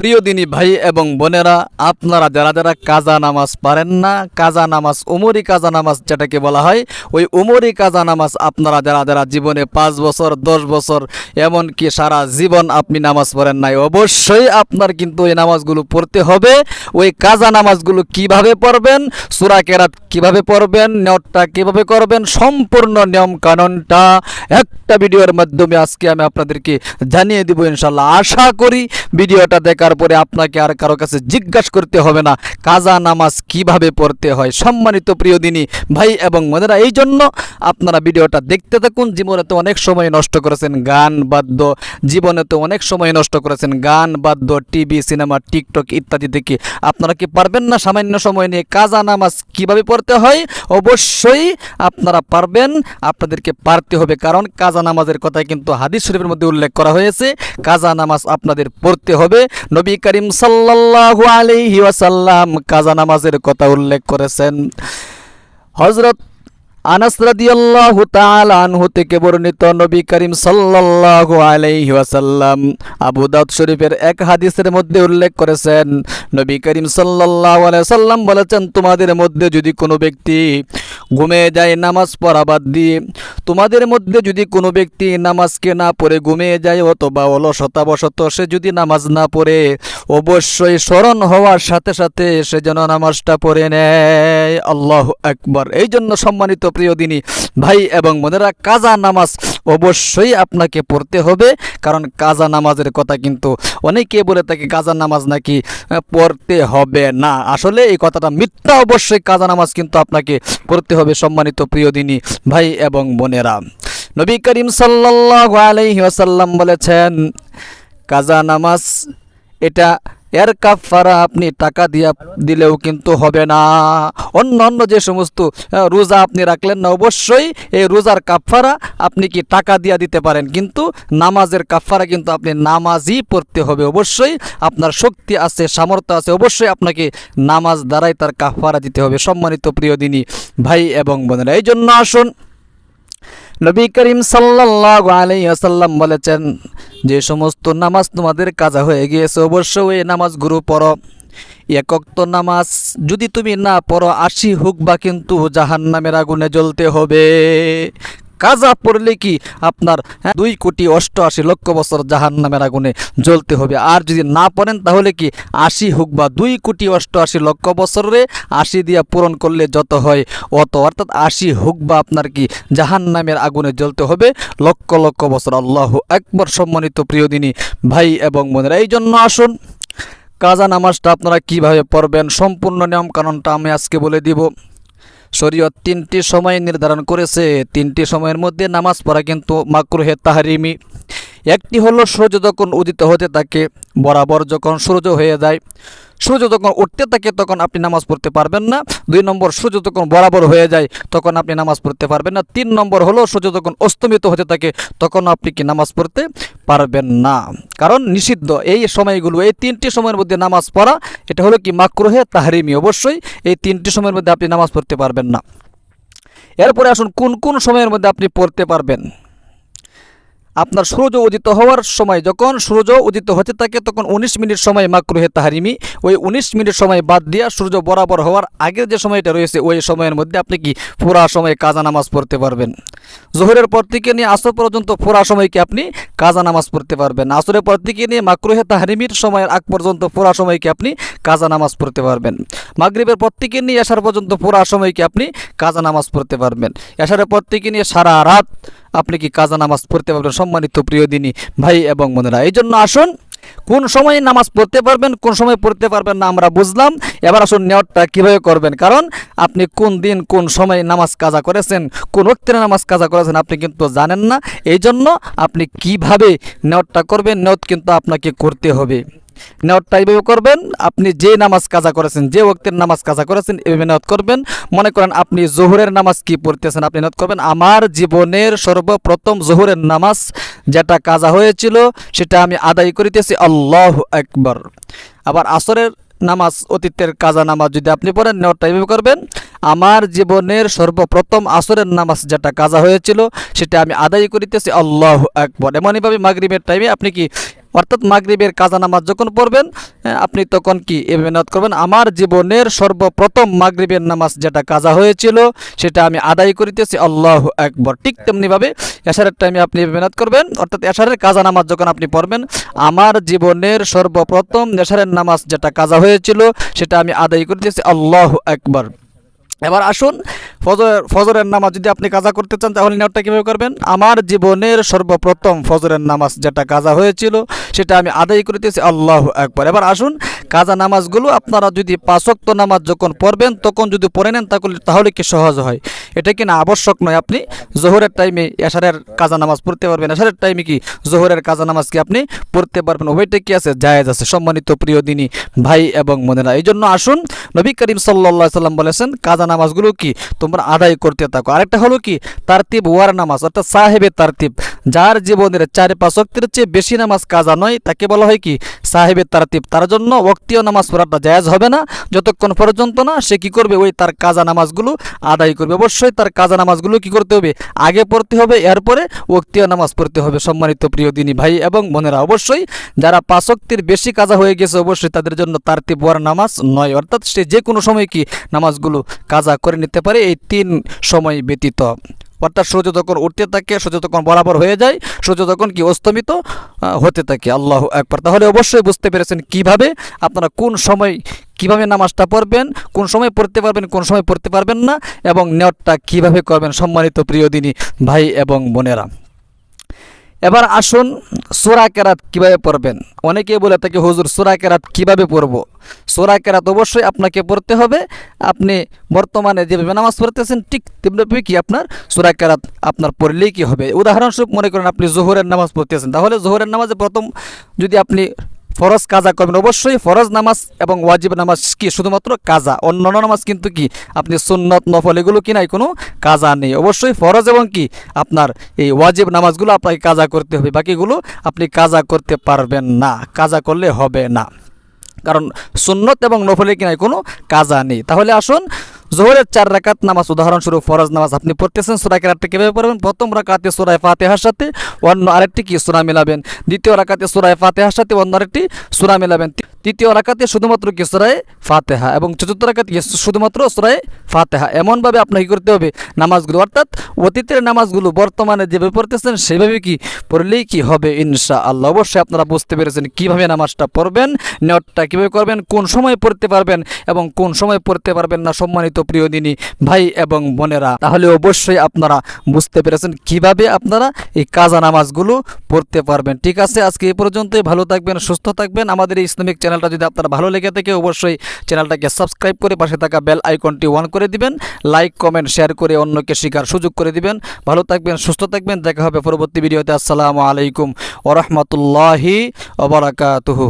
প্রিয় দিনী ভাই এবং বোনেরা, আপনারা যারা যারা কাজা নামাজ পারেন না, কাজা নামাজ উমরি কাজা নামাজ যেটাকে বলা হয়, ওই উমরি কাজা নামাজ আপনারা যারা যারা জীবনে পাঁচ বছর, দশ বছর, এমনকি সারা জীবন আপনি নামাজ পড়েন নাই, অবশ্যই আপনার কিন্তু ওই নামাজগুলো পড়তে হবে। ওই কাজা নামাজগুলো কীভাবে পড়বেন, সুরা কেরাত কীভাবে পড়বেন নেওয়াটা কীভাবে করবেন, সম্পূর্ণ নিয়ম কানুনটা একটা ভিডিওর মাধ্যমে আজকে আমি আপনাদেরকে জানিয়ে দিব ইনশাল্লাহ আশা করি ভিডিওটা দেখার পরে আপনাকে আর কারও কাছে জিজ্ঞাসা করতে হবে না। কাজা নামাজ কীভাবে পড়তে হয়? সম্মানিত প্রিয় দিনী ভাই এবং মনেরা এই জন্য আপনারা ভিডিওটা দেখতে থাকুন। জীবনে তো অনেক সময় নষ্ট করেছেন গান, বাদ্য। জীবনে তো অনেক সময় নষ্ট করেছেন গান, বাদ্য, টিভি, সিনেমা, টিকটক ইত্যাদি দেখে। আপনারা কি পারবেন না সামান্য সময় নিয়ে কাজা নামাজ কীভাবে পড়তে হয়? অবশ্যই আপনারা পারবেন। আপনাদেরকে পারতে হবে, কারণ কাজা নামাজের কথা কিন্তু হাদিস শরীফের মধ্যে উল্লেখ করা হয়েছে। কাজা নামাজ আপনাদের পড়তে হবে। নবী করিম সাল্লাল্লাহু আলাইহি ওয়াসাল্লাম কাজা নামাজের কথা উল্লেখ করেছেন। হযরত আনাস রাদিয়াল্লাহু তাআলা আনহু থেকে বর্ণিত নবী করিম সাল্লাল্লাহু আলাইহি ওয়াসাল্লাম আবু দাউদ শরীফের এক হাদিসের মধ্যে উল্লেখ করেছেন, নবী করিম সাল্লাল্লাহু আলাইহি সাল্লাম বলেছেন, তোমাদের মধ্যে যদি কোনো ব্যক্তি ঘুমিয়ে যায় নামাজ পড়া বাদ দিয়ে। তোমাদের মধ্যে যদি কোনো ব্যক্তি নামাজকে না পড়ে, ঘুমিয়ে যায় অথবা অলসতাবশত সে যদি নামাজ না পড়ে, অবশ্যই স্মরণ হওয়ার সাথে সাথে সে যেন নামাজটা পড়ে নেয়। আল্লাহ একবার এই জন্য সম্মানিত প্রিয় দিনী ভাই এবং মনেরা কাজা নামাজ অবশ্যই আপনাকে পড়তে হবে, কারণ কাজা নামাজের কথা কিন্তু অনেকে বলে থাকে, কাজা নামাজ নাকি পড়তে হবে না। আসলে এই কথাটা মিথ্যা। অবশ্যই কাজা নামাজ কিন্তু আপনাকে পড়তে হবে সম্মানিত প্রিয় দিনী ভাই এবং বোনেরা। নবী করিম সাল্লাহ আলহিহাসাল্লাম বলেছেন, কাজা নামাজ, এটা এর কাফারা আপনি টাকা দিয়া দিলেও কিন্তু হবে না। অন্য অন্য যে সমস্ত রোজা আপনি রাখলেন না, অবশ্যই এই রোজার কাফারা আপনি কি টাকা দিয়া দিতে পারেন? কিন্তু নামাজের কাফারা কিন্তু আপনি নামাজই পড়তে হবে। অবশ্যই আপনার শক্তি আছে, সামর্থ্য আছে, অবশ্যই আপনাকে নামাজ দ্বারাই তার কাফারা দিতে হবে। সম্মানিত প্রিয় দিনী ভাই এবং বোনেরা, এই জন্য আসুন নবী করিম সাল্লাহ আলাইসাল্লাম বলেছেন, যে সমস্ত নামাজ তোমাদের কাজা হয়ে গিয়েছে, অবশ্যই এই গুরু পড়ো। তো নামাজ যদি তুমি না পড়ো, আশি হোক বা কিন্তু জাহান নামের আগুনে জ্বলতে হবে। কাজা পড়লে কি আপনার হ্যাঁ, দুই কোটি অষ্টআশি লক্ষ বছর জাহান নামের আগুনে জ্বলতে হবে। আর যদি না পড়েন তাহলে কি আশি হোক বা দুই কোটি অষ্টআশি লক্ষ বছরে আশি দিয়া পূরণ করলে যত হয় অত। অর্থাৎ আশি হোক বা আপনার কি জাহান নামের আগুনে জ্বলতে হবে লক্ষ লক্ষ বছর। আল্লাহ একবার সম্মানিত প্রিয় দিনী ভাই এবং বোনেরা এই জন্য আসুন কাজা নামাজটা আপনারা কীভাবে পড়বেন সম্পূর্ণ নিয়ম আমি আজকে বলে দিব। শরীয়ত তিনটি সময় নির্ধারণ করেছে। তিনটি সময়ের মধ্যে নামাজ পড়া কিন্তু মাকরুহে তাহারিমি। একটি হলো সূর্য যখন উদিত হতে থাকে, বরাবর যখন সূর্য হয়ে যায় সূর্য যখন উঠতে থাকে, তখন আপনি নামাজ পড়তে পারবেন না। দুই নম্বর সূর্য যখন বরাবর হয়ে যায়, তখন আপনি নামাজ পড়তে পারবেন না। তিন নম্বর হলো সূর্য যখন অস্তমিত হতে থাকে, তখন আপনি কি নামাজ পড়তে পারবেন না। কারণ নিষিদ্ধ এই সময়গুলো, এই তিনটি সময়ের মধ্যে নামাজ পড়া, এটা হলো কি মাকরুহে তাহারিমি। অবশ্যই এই তিনটি সময়ের মধ্যে আপনি নামাজ পড়তে পারবেন না। এরপরে আসুন, কোন কোন সময়ের মধ্যে আপনি পড়তে পারবেন? আপনার সূর্য উদিত হওয়ার সময়, যখন সূর্য উদিত হতে থাকে, তখন উনিশ মিনিট সময় মাকরুহে তাহারিমি। ওই উনিশ মিনিট সময় বাদ দিয়া সূর্য বরাবর হওয়ার আগের যে সময়টা রয়েছে, ওই সময়ের মধ্যে আপনি কি পুরা সময় কাজা নামাজ পড়তে পারবেন? জোহরের পর থেকে নিয়ে আসর পর্যন্ত পুরা সময়কে আপনি কাজা নামাজ পড়তে পারবেন? আসরের পর থেকে নিয়ে মাকরুহে তাহারিমির সময়ের আগ পর্যন্ত পুরা সময়কে আপনি কাজা নামাজ পড়তে পারবেন? মাগরিবের পর থেকে নিয়ে আসার পর্যন্ত পুরা সময়কে আপনি কাজা নামাজ পড়তে পারবেন? এসারের পর থেকে নিয়ে সারা রাত আপনি কি কাজা নামাজ পড়তে পারবেন? সম্মানিত প্রিয় দিনী ভাই এবং বোনেরা এই জন্য আসুন, কোন সময় নামাজ পড়তে পারবেন, কোন সময় পড়তে পারবেন না আমরা বুঝলাম। এবার আসুন নেওয়ারটা কীভাবে করবেন? কারণ আপনি কোন দিন, কোন সময় নামাজ কাজা করেছেন, কোন ব্যক্তির নামাজ কাজা করেছেন আপনি কিন্তু জানেন না। এই জন্য আপনি কীভাবে নেওয়ারটা করবেন নেওয়াত কিন্তু আপনাকে করতে হবে। নেওয়ারটা এইভাবে করবেন, আপনি যে নামাজ কাজা করেছেন, যে ওক্তের নামাজ কাজা করেছেন, এভাবে নেওয়াত করবেন। মনে করেন আপনি জোহরের নামাজ কি পড়তেছেন, আপনি নেওয়াত করবেন। আমার জীবনের সর্বপ্রথম জোহরের নামাজ যেটা কাজা হয়েছিল, সেটা আমি আদায় করিতেছি, আল্লাহ একবার আবার আসরের নামাজ, অতীতের কাজা নামাজ যদি আপনি পড়েন নেওয়ারটা এইভাবে করবেন। আমার জীবনের সর্বপ্রথম আসরের নামাজ যেটা কাজা হয়েছিল, সেটা আমি আদায় করিতেছি, আল্লাহ একবার এমনইভাবে মাগরিবের টাইমে আপনি কি অর্থাৎ মাগরিবের কাজা নামাজ যখন পড়বেন আপনি তখন কি এভাবে নিয়ত করবেন? আমার জীবনের সর্বপ্রথম মাগরিবের নামাজ যেটা কাজা হয়েছিল, সেটা আমি আদায় করিতেছি, আল্লাহ একবার ঠিক তেমনিভাবে এশারের টাইমে আপনি এভাবে নিয়ত করবেন, অর্থাৎ এশারের কাজা নামাজ যখন আপনি পড়বেন, আমার জীবনের সর্বপ্রথম এশারের নামাজ যেটা কাজা হয়েছিল, সেটা আমি আদায় করিতেছি, আল্লাহ একবার এবার আসুন ফজর ফজরের নামাজ যদি আপনি কাজা করতে চান, তাহলে নেওয়াটা কীভাবে করবেন? আমার জীবনের সর্বপ্রথম ফজরের নামাজ যেটা কাজা হয়েছিল, সেটা আমি আদায় করিতেছি আল্লাহ একবার এবার আসুন কাজা নামাজগুলো আপনারা যদি পাঁচক্ত নামাজ যখন পড়বেন, তখন যদি পড়ে নেন, তাহলে কি সহজ হয়? এটা কি না আবশ্যক নয় আপনি? জোহরের টাইমে এশারের কাজা নামাজ পড়তে পারবেন। এশারের টাইমে কি জোহরের কাজা নামাজ কি আপনি পড়তে পারবেন? ওইটা কি আছে? জায়েজ আছে। সম্মানিত প্রিয় দিনী ভাই এবং বোনেরা এই জন্য আসুন, নবী করিম সাল্লা সাল্লাম বলেছেন, কাজা নামাজগুলো কি তোমরা আদায় করতে থাকো। আরেকটা হলো কি, তারতিব ওয়ার নামাজ, অর্থাৎ সাহেবে তারতিব। যার জীবনের চারে পাঁচ অক্তের চেয়ে বেশি নামাজ কাজা নয়, তাকে বলা হয় কি সাহেবের তারতিব। তার জন্য ওক্তীয় নামাজ পড়াটা জায়েজ হবে না, যতক্ষণ পর্যন্ত না সে কি করবে, ওই তার কাজা নামাজগুলো আদায় করবে। অবশ্যই তার কাজা নামাজগুলো কি করতে হবে? আগে পড়তে হবে, এরপরে ওক্তীয় নামাজ পড়তে হবে, সম্মানিত প্রিয় দিনী ভাই এবং বোনেরা। অবশ্যই যারা পাঁচক্তির বেশি কাজা হয়ে গেছে, অবশ্যই তাদের জন্য তারতিব ওয়ার নামাজ নয়। অর্থাৎ সে যে কোনো সময় কি নামাজগুলো কাজা করে নিতে পারে, এই তিন সময় ব্যতীত। অর্থাৎ সূর্য যখন উঠতে থাকে, সূর্য তখন বরাবর হয়ে যায়, সূর্য তখন কি অস্তমিত হতে থাকে। আল্লাহ একবার তাহলে অবশ্যই বুঝতে পেরেছেন কীভাবে আপনারা কোন সময় কীভাবে নামাজটা পড়বেন, কোন সময় পড়তে পারবেন, কোন সময় পড়তে পারবেন না, এবং নেটটা কীভাবে করবেন সম্মানিত প্রিয় দিনী ভাই এবং বোনেরা। এবার আসুন সোরা কেরাত কীভাবে পড়বেন? অনেকেই বলে থাকে, হুজুর, সোরা কেরাত কীভাবে পড়ব? সোরা কেরাত অবশ্যই আপনাকে পড়তে হবে। আপনি বর্তমানে যেভাবে নামাজ পড়তেছেন, ঠিক তেমনিভাবে কি আপনার সোরা কেরাত আপনার পড়লেই কী হবে? উদাহরণস্বরূপ মনে করেন আপনি জোহরের নামাজ পড়তেছেন। তাহলে জোহরের নামাজে প্রথম যদি আপনি ফরজ কাজা করবেন। অবশ্যই ফরজ নামাজ এবং ওয়াজিব নামাজ কি? শুধুমাত্র কাজা। অন্যান্য নামাজ কিন্তু কি? আপনি সুন্নত, নফল, এগুলো কি নাই? কোনো কাজা নেই। অবশ্যই ফরজ এবং কি? আপনার এই ওয়াজিব নামাজগুলো আপনাকে কাজা করতে হবে। বাকিগুলো আপনি কাজা করতে পারবেন না। কাজা করলে হবে না। কারণ সুন্নত এবং নফলে কি নাই? কোনো কাজা নেই। তাহলে আসুন জোহরের চার রাকাত নামাজ উদাহরণস্বরূপ ফরজ নামাজ আপনি পড়তেছেন, সুরা কেরাতটা কীভাবে পড়বেন? প্রথম রাকাতে সুরায় ফাতেহার সাথে অন্য আরেকটি কি? সুরা মেলাবেন। দ্বিতীয় রাকাতে সুরায় ফাতেহার সাথে অন্য আরেকটি সুরা মিলাবেন। তৃতীয় রাকাতে শুধুমাত্র কি সুরায় ফাতেহা এবং চতুর্থ রাকাতে শুধুমাত্র সুরায় ফাতেহা? এমনভাবে আপনাকে করতে হবে, নামাজগুলো, অর্থাৎ অতীতের নামাজগুলো বর্তমানে যেভাবে পড়তেছেন, সেভাবে কি পড়লেই কি হবে ইনশা আল্লাহ অবশ্যই আপনারা বুঝতে পেরেছেন কীভাবে নামাজটা পড়বেন নেটটা কীভাবে করবেন, কোন সময় পড়তে পারবেন এবং কোন সময় পড়তে পারবেন না সম্মানিত প্রিয় দিনী ভাই এবং বোনেরা। তাহলে অবশ্যই আপনারা বুঝতে পেরেছেন কীভাবে আপনারা এই কাজা নামাজগুলো পড়তে পারবেন। ঠিক আছে, আজকে এই পর্যন্তই। ভালো থাকবেন, সুস্থ থাকবেন। আমাদের এই ইসলামিক চ্যানেলটা যদি আপনার ভালো লেগে থাকে, অবশ্যই চ্যানেলটাকে সাবস্ক্রাইব করে পাশে থাকা বেল আইকনটি অন করে দিবেন। লাইক, কমেন্ট, শেয়ার করে অন্যকে শেখার সুযোগ করে দিবেন। ভালো থাকবেন, সুস্থ থাকবেন। দেখা হবে পরবর্তী ভিডিওতে। আসসালামু আলাইকুম ওরহমতুল্লাহি ওবরাকাতুহু।